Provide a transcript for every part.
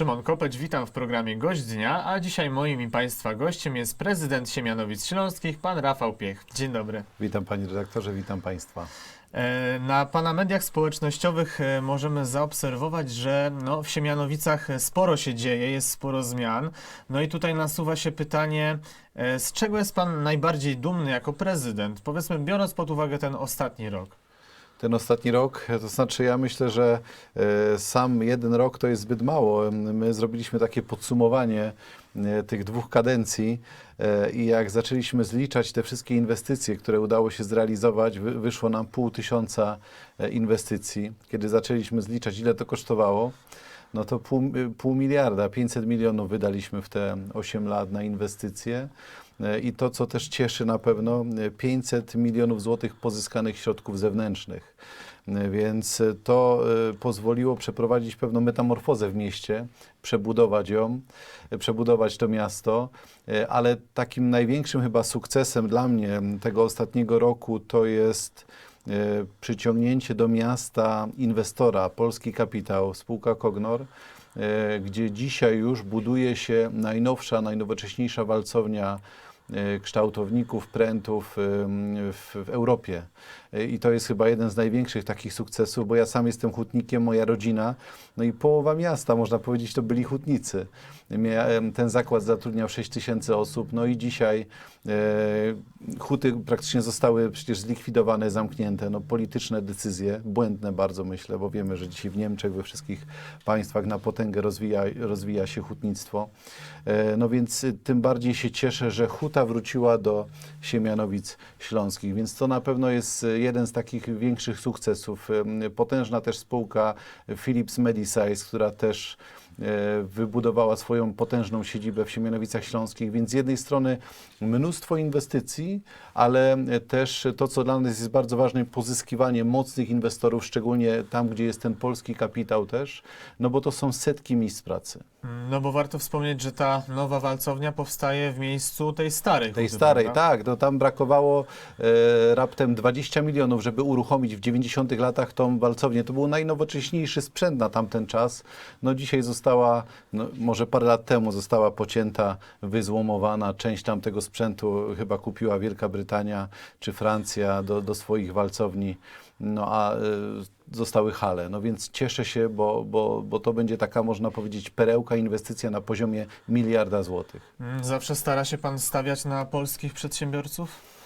Szymon Kopeć, witam w programie Gość Dnia, a dzisiaj moim i Państwa gościem jest prezydent Siemianowic Śląskich, pan Rafał Piech. Dzień dobry. Witam panie redaktorze, witam państwa. E, Na pana mediach społecznościowych e, możemy zaobserwować, że no, w Siemianowicach sporo się dzieje, jest sporo zmian. No i tutaj nasuwa się pytanie, e, z czego jest pan najbardziej dumny jako prezydent? Powiedzmy, biorąc pod uwagę ten ostatni rok. Ten ostatni rok, to znaczy ja myślę, że e, sam jeden rok to jest zbyt mało. My zrobiliśmy takie podsumowanie e, tych dwóch kadencji e, i jak zaczęliśmy zliczać te wszystkie inwestycje, które udało się zrealizować, wy, wyszło nam pół tysiąca inwestycji. Kiedy zaczęliśmy zliczać, ile to kosztowało, no to pół, pół miliarda, 500 milionów wydaliśmy w te 8 lat na inwestycje. E, I to, co też cieszy na pewno, e, 500 milionów złotych pozyskanych środków zewnętrznych. E, Więc e, to e, pozwoliło przeprowadzić pewną metamorfozę w mieście, przebudować ją, e, przebudować to miasto, E, ale takim największym chyba sukcesem dla mnie tego ostatniego roku to jest e, przyciągnięcie do miasta inwestora, polski kapitał, spółka Kognor, e, gdzie dzisiaj już buduje się najnowsza, najnowocześniejsza walcownia e, kształtowników, prętów w Europie. I to jest chyba jeden z największych takich sukcesów, bo ja sam jestem hutnikiem, moja rodzina, no i połowa miasta, można powiedzieć, to byli hutnicy. Ten zakład zatrudniał 6 tysięcy osób, no i dzisiaj e, huty praktycznie zostały przecież zlikwidowane, zamknięte. No, polityczne decyzje, błędne bardzo myślę, bo wiemy, że dzisiaj w Niemczech, we wszystkich państwach na potęgę rozwija, rozwija się hutnictwo. E, no więc y, tym bardziej się cieszę, że huta wróciła do Siemianowic Śląskich, więc to na pewno jest y, jeden z takich większych sukcesów. Potężna też spółka Philips Medisize, która też wybudowała swoją potężną siedzibę w Siemianowicach Śląskich, więc z jednej strony mnóstwo inwestycji, ale e, też to, co dla nas jest bardzo ważne, pozyskiwanie mocnych inwestorów, szczególnie tam, gdzie jest ten polski kapitał też, no bo to są setki miejsc pracy. No bo warto wspomnieć, że ta nowa walcownia powstaje w miejscu tej starej. Tej starej, prawda? tak, to tam brakowało e, raptem 20 milionów, żeby uruchomić w 90 latach tą walcownię. To był najnowocześniejszy sprzęt na tamten czas. No dzisiaj została, no, może parę lat temu została pocięta, wyzłomowana. Część tamtego sprzętu chyba kupiła Wielka Brytania czy Francja do, do swoich walcowni. No a e, zostały hale. No więc cieszę się, bo, bo, bo to będzie taka, można powiedzieć, perełka inwestycja na poziomie miliarda złotych. Mm, Zawsze stara się pan stawiać na polskich przedsiębiorców?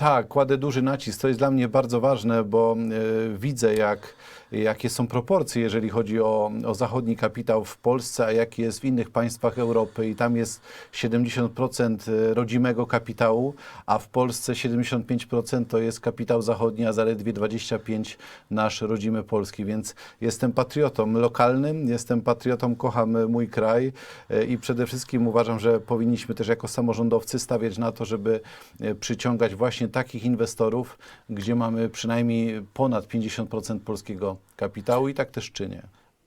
Tak, kładę duży nacisk. To jest dla mnie bardzo ważne, bo e, widzę, jak, jakie są proporcje, jeżeli chodzi o, o zachodni kapitał w Polsce, a jaki jest w innych państwach Europy. I tam jest 70% rodzimego kapitału, a w Polsce 75% to jest kapitał zachodni, a zaledwie 25% nasz rodzimy polski. Więc jestem patriotą lokalnym, jestem patriotą, kocham mój kraj e, i przede wszystkim uważam, że powinniśmy też jako samorządowcy stawiać na to, żeby e, przyciągać właśnie takich inwestorów, gdzie mamy przynajmniej ponad 50% polskiego kapitału i tak też czynię.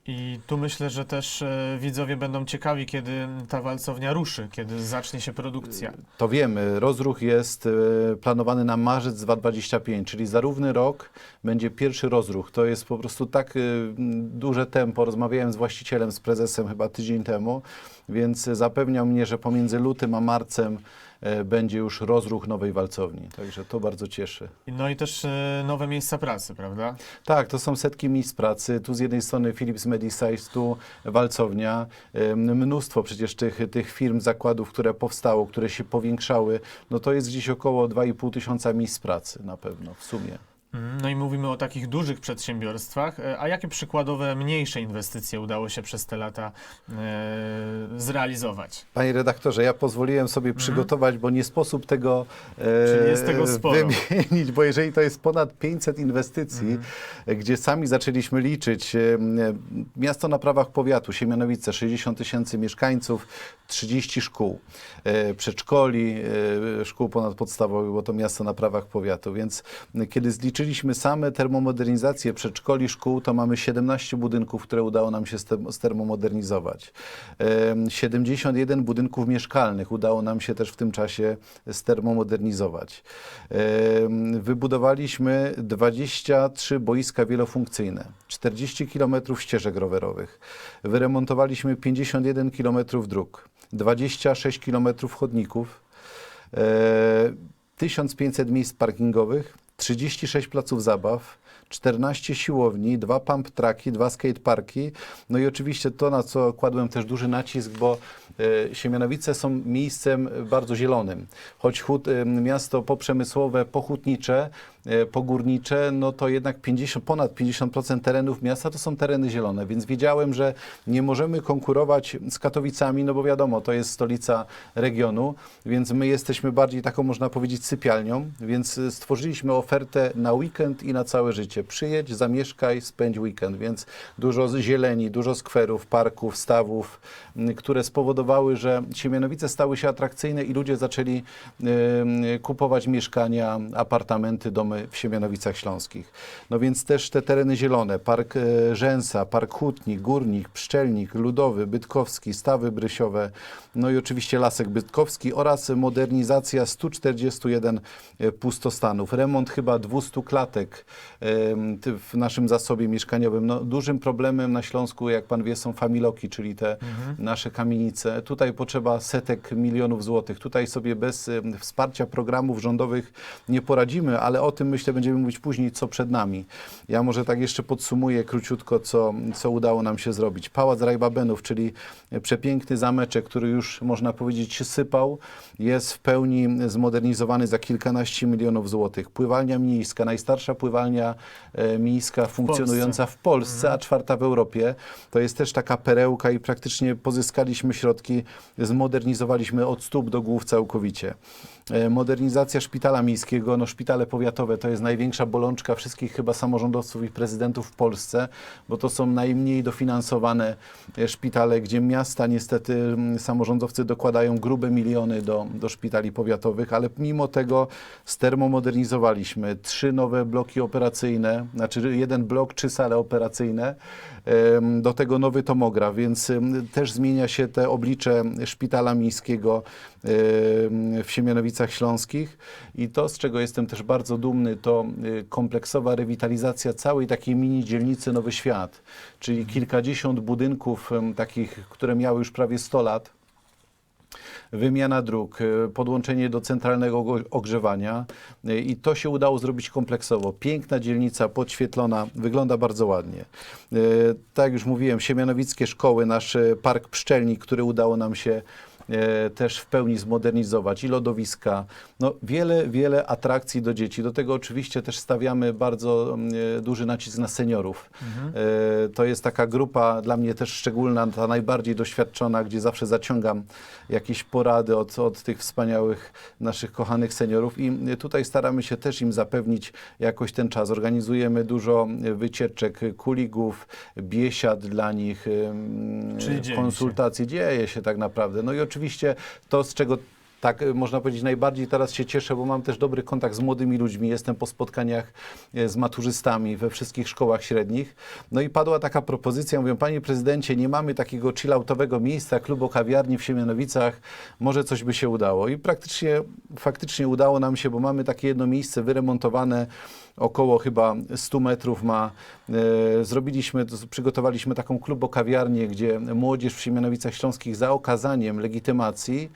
I tu myślę, że też e, widzowie będą ciekawi, kiedy ta walcownia ruszy, kiedy zacznie się produkcja. To wiemy, rozruch jest e, planowany na marzec 2025, czyli za równy rok będzie pierwszy rozruch. To jest po prostu tak e, duże tempo. Rozmawiałem z właścicielem, z prezesem chyba tydzień temu, więc zapewniał mnie, że pomiędzy lutym a marcem będzie już rozruch nowej walcowni. Także to bardzo cieszy. No i też e, nowe miejsca pracy, prawda? Tak, to są setki miejsc pracy. Tu z jednej strony Philips Medisize, tu walcownia. Ym, Mnóstwo przecież tych, tych firm, zakładów, które powstało, które się powiększały. No to jest gdzieś około 2,5 tysiąca miejsc pracy na pewno w sumie. No i mówimy o takich dużych przedsiębiorstwach. E, A jakie przykładowe mniejsze inwestycje udało się przez te lata e, zrealizować? Panie redaktorze, ja pozwoliłem sobie przygotować, bo nie sposób tego, e, tego wymienić, bo jeżeli to jest ponad 500 inwestycji, e, gdzie sami zaczęliśmy liczyć, e, m, miasto na prawach powiatu, Siemianowice, 60 tysięcy mieszkańców, 30 szkół, e, przedszkoli, e, szkół ponadpodstawowych, bo to miasto na prawach powiatu, więc e, kiedy zliczyliśmy liczyliśmy same termomodernizacje przedszkoli, szkół, to mamy 17 budynków, które udało nam się ster- stermomodernizować. Em, 71 budynków mieszkalnych udało nam się też w tym czasie stermomodernizować. Wybudowaliśmy 23 boiska wielofunkcyjne, 40 km ścieżek rowerowych. Wyremontowaliśmy 51 km dróg, 26 km chodników, e, 1500 miejsc parkingowych, 36 placów zabaw, 14 siłowni, dwa pump tracki, dwa skateparki. No i oczywiście to, na co kładłem też duży nacisk, bo e, Siemianowice są miejscem bardzo zielonym. Choć hut, e, miasto poprzemysłowe, pochutnicze, pogórnicze, no to jednak 50, ponad 50% terenów miasta to są tereny zielone, więc wiedziałem, że nie możemy konkurować z Katowicami, no bo wiadomo, to jest stolica regionu, więc my jesteśmy bardziej taką, można powiedzieć, sypialnią, więc stworzyliśmy ofertę na weekend i na całe życie. Przyjedź, zamieszkaj, spędź weekend, więc dużo zieleni, dużo skwerów, parków, stawów, które spowodowały, że Siemianowice stały się atrakcyjne i ludzie zaczęli kupować mieszkania, apartamenty, domy w Siemianowicach Śląskich. No więc też te tereny zielone, Park e, Rzęsa, Park Hutnik, Górnik, Pszczelnik, Ludowy, Bytkowski, Stawy Brysiowe, no i oczywiście Lasek Bytkowski oraz modernizacja 141 e, pustostanów, remont chyba 200 klatek ty- w naszym zasobie mieszkaniowym. No, dużym problemem na Śląsku, jak pan wie, są familoki, czyli te nasze kamienice. Tutaj potrzeba setek milionów złotych. Tutaj sobie bez wsparcia programów rządowych nie poradzimy, ale o tym myślę będziemy mówić później, co przed nami. Ja może tak jeszcze podsumuję króciutko, co, co udało nam się zrobić. Pałac Rajbabenów, czyli przepiękny zameczek, który już można powiedzieć się sypał, jest w pełni zmodernizowany za kilkanaście milionów złotych. Pływalnia miejska, najstarsza pływalnia e, miejska funkcjonująca w Polsce, a czwarta w Europie. To jest też taka perełka i praktycznie pozyskaliśmy środki, zmodernizowaliśmy od stóp do głów całkowicie. E, Modernizacja szpitala miejskiego, no szpitale powiatowe to jest największa bolączka wszystkich chyba samorządowców i prezydentów w Polsce, bo to są najmniej dofinansowane e, szpitale, gdzie miasta niestety mm, samorządowcy dokładają grube miliony do, do szpitali powiatowych, ale mimo tego stermomodernizowaliśmy trzy nowe bloki operacyjne, znaczy jeden blok, trzy sale operacyjne, do tego nowy tomograf, więc też zmienia się te oblicze szpitala miejskiego w Siemianowicach Śląskich. I to, z czego jestem też bardzo dumny, to y, kompleksowa rewitalizacja całej takiej mini dzielnicy Nowy Świat, czyli kilkadziesiąt budynków takich, które miały już prawie 100 lat, wymiana dróg, y, podłączenie do centralnego ogrzewania y, i to się udało zrobić kompleksowo. Piękna dzielnica, podświetlona, wygląda bardzo ładnie. Tak jak już mówiłem, siemianowickie szkoły, nasz park Pszczelnik, który udało nam się też w pełni zmodernizować i lodowiska. No, wiele, wiele atrakcji do dzieci. Do tego oczywiście też stawiamy bardzo mm, e, duży nacisk na seniorów. E, To jest taka grupa dla mnie też szczególna, ta najbardziej doświadczona, gdzie zawsze zaciągam jakieś porady od, od tych wspaniałych naszych kochanych seniorów i tutaj staramy się też im zapewnić jakoś ten czas. Organizujemy dużo wycieczek, kuligów, biesiad dla nich, Czyli dzieje się. konsultacji. Dzieje się tak naprawdę. No i oczywiście to, z czego tak y, można powiedzieć najbardziej teraz się cieszę, bo mam też dobry kontakt z młodymi ludźmi. Jestem po spotkaniach e, z maturzystami we wszystkich szkołach średnich. No i padła taka propozycja, mówią, panie prezydencie, nie mamy takiego chilloutowego miejsca, klubu kawiarni w Siemianowicach, może coś by się udało. I praktycznie, faktycznie udało nam się, bo mamy takie jedno miejsce wyremontowane, około chyba 100 metrów ma. E, zrobiliśmy, to, przygotowaliśmy taką klubokawiarnię, gdzie młodzież w Siemianowicach Śląskich za okazaniem legitymacji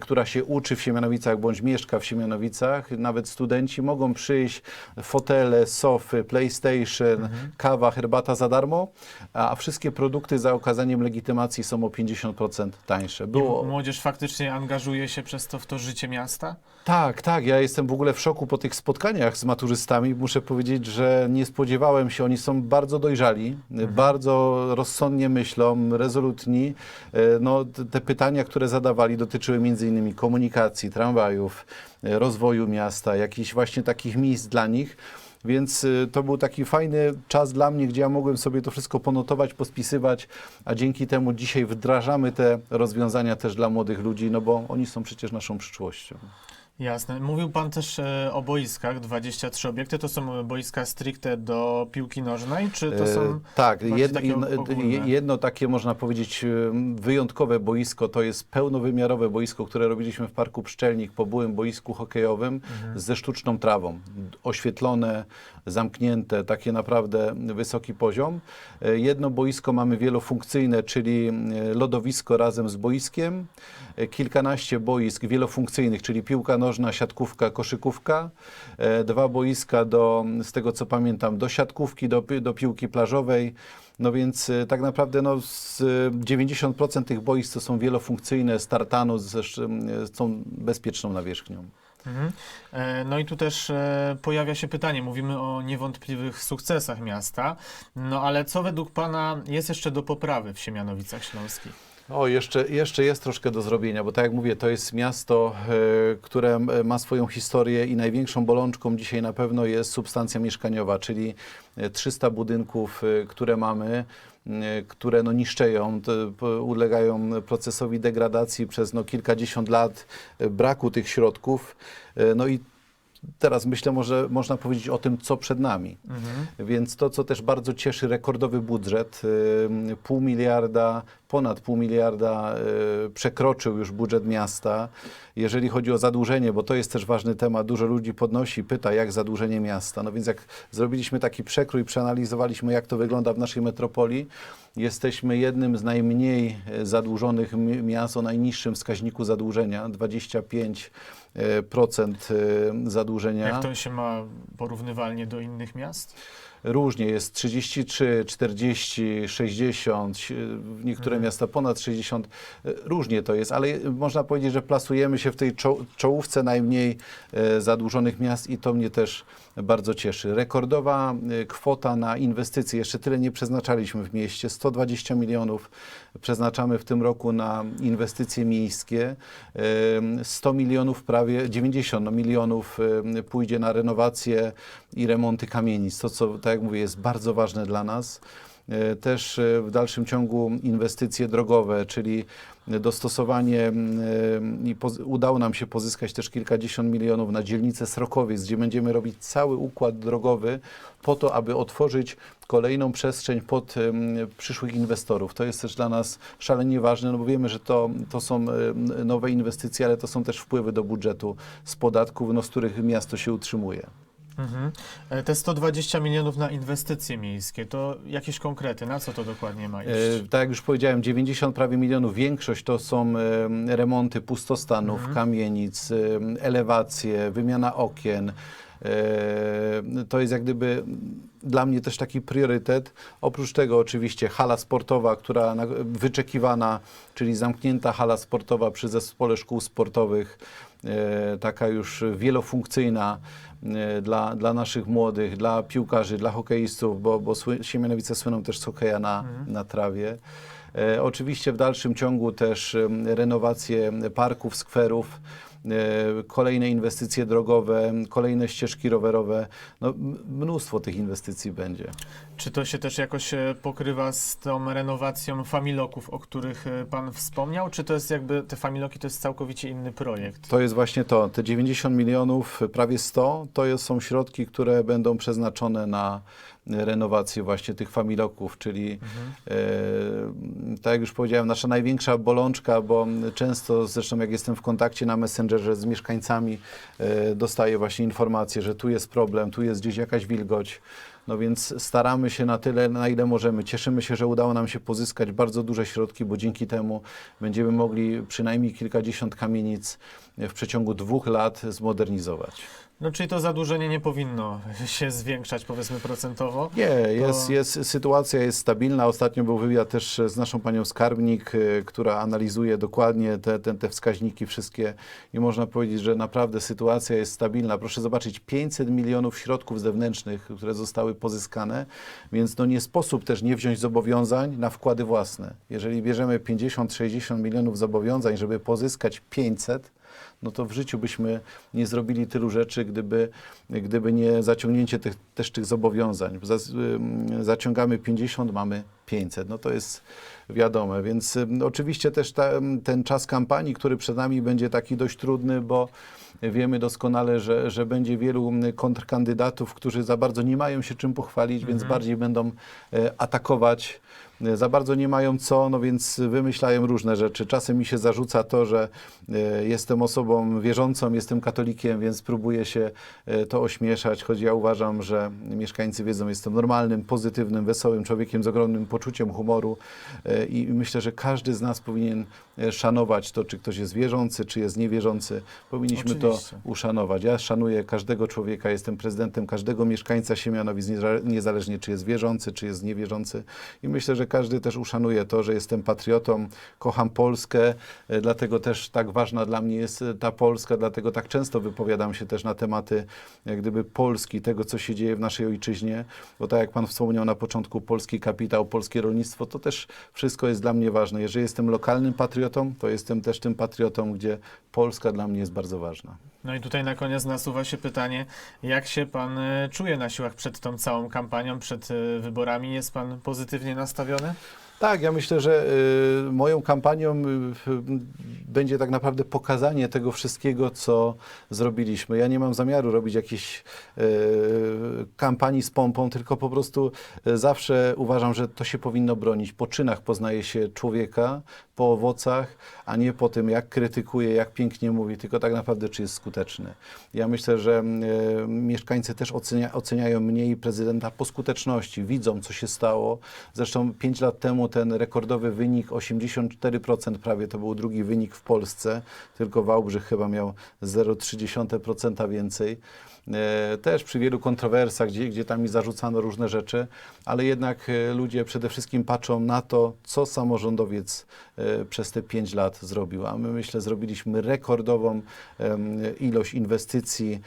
która się uczy w Siemianowicach bądź mieszka w Siemianowicach, nawet studenci mogą przyjść, fotele, sofy, PlayStation, kawa, herbata za darmo, a wszystkie produkty za okazaniem legitymacji są o 50% tańsze. Było... Młodzież faktycznie angażuje się przez to w to życie miasta? Tak, tak. Ja jestem w ogóle w szoku po tych spotkaniach z maturzystami. Muszę powiedzieć, że nie spodziewałem się. Oni są bardzo dojrzali, bardzo rozsądnie myślą, rezolutni. E, No, te- te pytania, które zadawali, dotyczyły między innymi komunikacji, tramwajów, e, rozwoju miasta, jakichś właśnie takich miejsc dla nich. Więc y, to był taki fajny czas dla mnie, gdzie ja mogłem sobie to wszystko ponotować, pospisywać, a dzięki temu dzisiaj wdrażamy te rozwiązania też dla młodych ludzi, no bo oni są przecież naszą przyszłością. Jasne. Mówił Pan też e, o boiskach, 23 obiekty. To są boiska stricte do piłki nożnej, czy to są... E, tak, jedno, takie jedno, ogólne? jedno takie można powiedzieć em, wyjątkowe boisko to jest pełnowymiarowe boisko, które robiliśmy w Parku Pszczelnik po byłym boisku hokejowym Mhm. ze sztuczną trawą. Oświetlone, zamknięte, takie naprawdę wysoki poziom. E, Jedno boisko mamy wielofunkcyjne, czyli e, lodowisko razem z boiskiem. E, Kilkanaście boisk wielofunkcyjnych, czyli piłka nożna, siatkówka, koszykówka. E, Dwa boiska do, z tego co pamiętam, do siatkówki, do, do piłki plażowej. No więc e, tak naprawdę no, z e, 90% tych boisk to są wielofunkcyjne, z tartanu, z, z tą bezpieczną nawierzchnią. Mhm. No i tu też pojawia się pytanie, mówimy o niewątpliwych sukcesach miasta, no ale co według Pana jest jeszcze do poprawy w Siemianowicach Śląskich? O, jeszcze, jeszcze jest troszkę do zrobienia, bo tak jak mówię, to jest miasto, e, które ma swoją historię i największą bolączką dzisiaj na pewno jest substancja mieszkaniowa, czyli e, 300 budynków, e, które mamy, które no niszczeją, ulegają procesowi degradacji przez no kilkadziesiąt lat e, braku tych środków. E, No i teraz myślę, może można powiedzieć o tym, co przed nami. Mhm. Więc to, co też bardzo cieszy, rekordowy budżet, pół miliarda, ponad pół miliarda y, przekroczył już budżet miasta. Jeżeli chodzi o zadłużenie, bo to jest też ważny temat, dużo ludzi podnosi, pyta, jak zadłużenie miasta. No więc jak zrobiliśmy taki przekrój, przeanalizowaliśmy, jak to wygląda w naszej metropolii, jesteśmy jednym z najmniej e, zadłużonych mi- miast o najniższym wskaźniku zadłużenia, 25% e, procent, e, zadłużenia. Jak to się ma porównywalnie do innych miast? Różnie jest 33, 40, 60, w niektóre Mhm. miasta ponad 60. e, Różnie to jest, ale można powiedzieć, że plasujemy się w tej czo- czołówce najmniej e, zadłużonych miast i to mnie też bardzo cieszy. Rekordowa e, kwota na inwestycje, jeszcze tyle nie przeznaczaliśmy w mieście, 120 milionów przeznaczamy w tym roku na inwestycje miejskie, e, 100 milionów prawie, 90 no, milionów e, pójdzie na renowację i remonty kamienic, to co, tak jak mówię, jest bardzo ważne dla nas. E, Też e, w dalszym ciągu inwestycje drogowe, czyli dostosowanie e, i udało nam się pozyskać też kilkadziesiąt milionów na dzielnicę Srokowiec, gdzie będziemy robić cały układ drogowy po to, aby otworzyć kolejną przestrzeń pod przyszłych inwestorów. To jest też dla nas szalenie ważne, no bo wiemy, że to, to są nowe inwestycje, ale to są też wpływy do budżetu z podatków, no, z których miasto się utrzymuje. Mhm. E, Te 120 milionów na inwestycje miejskie, to jakieś konkrety, na co to dokładnie ma iść? E, tak jak już powiedziałem, 90 prawie milionów, większość to są e, remonty pustostanów, Mhm. kamienic, e, elewacje, wymiana okien. E, To jest jak gdyby dla mnie też taki priorytet. Oprócz tego oczywiście hala sportowa, która na, wyczekiwana, czyli zamknięta hala sportowa przy zespole szkół sportowych, e, taka już wielofunkcyjna e, dla, dla naszych młodych, dla piłkarzy, dla hokeistów, bo, bo Siemianowice słyną też z hokeja na, na trawie. Oczywiście w dalszym ciągu też renowacje parków, skwerów, kolejne inwestycje drogowe, kolejne ścieżki rowerowe. No, mnóstwo tych inwestycji będzie. Czy to się też jakoś e, pokrywa z tą renowacją familoków, o których e, Pan wspomniał, czy to jest jakby, te familoki to jest całkowicie inny projekt? To jest właśnie to. Te 90 milionów, prawie 100, to jest, są środki, które będą przeznaczone na renowację właśnie tych familoków, czyli Mhm. e, tak jak już powiedziałem, nasza największa bolączka, bo często zresztą jak jestem w kontakcie na Messengerze z mieszkańcami, e, dostaję właśnie informacje, że tu jest problem, tu jest gdzieś jakaś wilgoć. No więc staramy się na tyle, na ile możemy. Cieszymy się, że udało nam się pozyskać bardzo duże środki, bo dzięki temu będziemy mogli przynajmniej kilkadziesiąt kamienic w przeciągu dwóch lat zmodernizować. No czyli to zadłużenie nie powinno się zwiększać powiedzmy procentowo? Nie, jest, jest, sytuacja jest stabilna. Ostatnio był wywiad też z naszą panią skarbnik, y, która analizuje dokładnie te, te, te wskaźniki wszystkie i można powiedzieć, że naprawdę sytuacja jest stabilna. Proszę zobaczyć, 500 milionów środków zewnętrznych, które zostały pozyskane, więc no nie sposób też nie wziąć zobowiązań na wkłady własne. Jeżeli bierzemy 50-60 milionów zobowiązań, żeby pozyskać 500, no to w życiu byśmy nie zrobili tylu rzeczy, gdyby, gdyby nie zaciągnięcie tych, też tych zobowiązań. Zaciągamy 50, mamy 500. No to jest wiadome, więc oczywiście też ta, ten czas kampanii, który przed nami będzie taki dość trudny, bo wiemy doskonale, że, że będzie wielu kontrkandydatów, którzy za bardzo nie mają się czym pochwalić, więc bardziej będą e, atakować. E, Za bardzo nie mają co, no więc wymyślają różne rzeczy. Czasem mi się zarzuca to, że e, jestem osobą wierzącą, jestem katolikiem, więc próbuję się e, to ośmieszać, choć ja uważam, że mieszkańcy wiedzą, jestem normalnym, pozytywnym, wesołym człowiekiem z ogromnym poczuciem humoru i myślę, że każdy z nas powinien szanować to, czy ktoś jest wierzący, czy jest niewierzący. Powinniśmy Oczywiście. to uszanować. Ja szanuję każdego człowieka, jestem prezydentem każdego mieszkańca Siemianowic, nieza- niezależnie czy jest wierzący, czy jest niewierzący. I myślę, że każdy też uszanuje to, że jestem patriotą, kocham Polskę, e, dlatego też tak ważna dla mnie jest e, ta Polska, dlatego tak często wypowiadam się też na tematy jak gdyby Polski, tego co się dzieje w naszej ojczyźnie, bo tak jak Pan wspomniał na początku, polski kapitał, polskie rolnictwo, to też wszystko jest dla mnie ważne. Jeżeli jestem lokalnym patriotą, to jestem też tym patriotą, gdzie Polska dla mnie jest bardzo ważna. No i tutaj na koniec nasuwa się pytanie, jak się pan e, czuje na siłach przed tą całą kampanią, przed e, wyborami? Jest pan pozytywnie nastawiony? Tak, ja myślę, że y, moją kampanią y, będzie tak naprawdę pokazanie tego wszystkiego, co zrobiliśmy. Ja nie mam zamiaru robić jakiejś y, kampanii z pompą, tylko po prostu zawsze uważam, że to się powinno bronić. Po czynach poznaje się człowieka, po owocach, a nie po tym, jak krytykuje, jak pięknie mówi, tylko tak naprawdę, czy jest skuteczny. Ja myślę, że mieszkańcy też ocenia, oceniają mnie i prezydenta po skuteczności, widzą, co się stało. Zresztą 5 lat temu ten rekordowy wynik, 84% prawie, to był drugi wynik w Polsce, tylko Wałbrzych chyba miał 0,3% więcej. E, Też przy wielu kontrowersjach, gdzie, gdzie tam mi zarzucano różne rzeczy, ale jednak e, ludzie przede wszystkim patrzą na to, co samorządowiec e, przez te 5 lat zrobił. A my myślę, zrobiliśmy rekordową ilość inwestycji,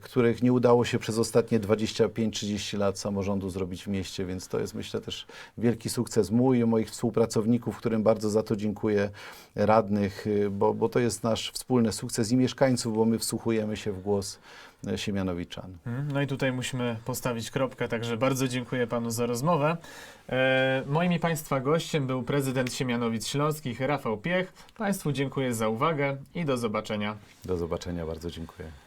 których nie udało się przez ostatnie 25-30 lat samorządu zrobić w mieście, więc to jest myślę też wielki sukces mój i moich współpracowników, którym bardzo za to dziękuję, radnych, bo, bo to jest nasz wspólny sukces i mieszkańców, bo my wsłuchujemy się w głos Siemianowiczan. Mm, No i tutaj musimy postawić kropkę, także bardzo dziękuję panu za rozmowę. E, moim i państwa gościem był prezydent Siemianowic Śląskich Rafał Piech. Państwu dziękuję za uwagę i do zobaczenia. Do zobaczenia, bardzo dziękuję.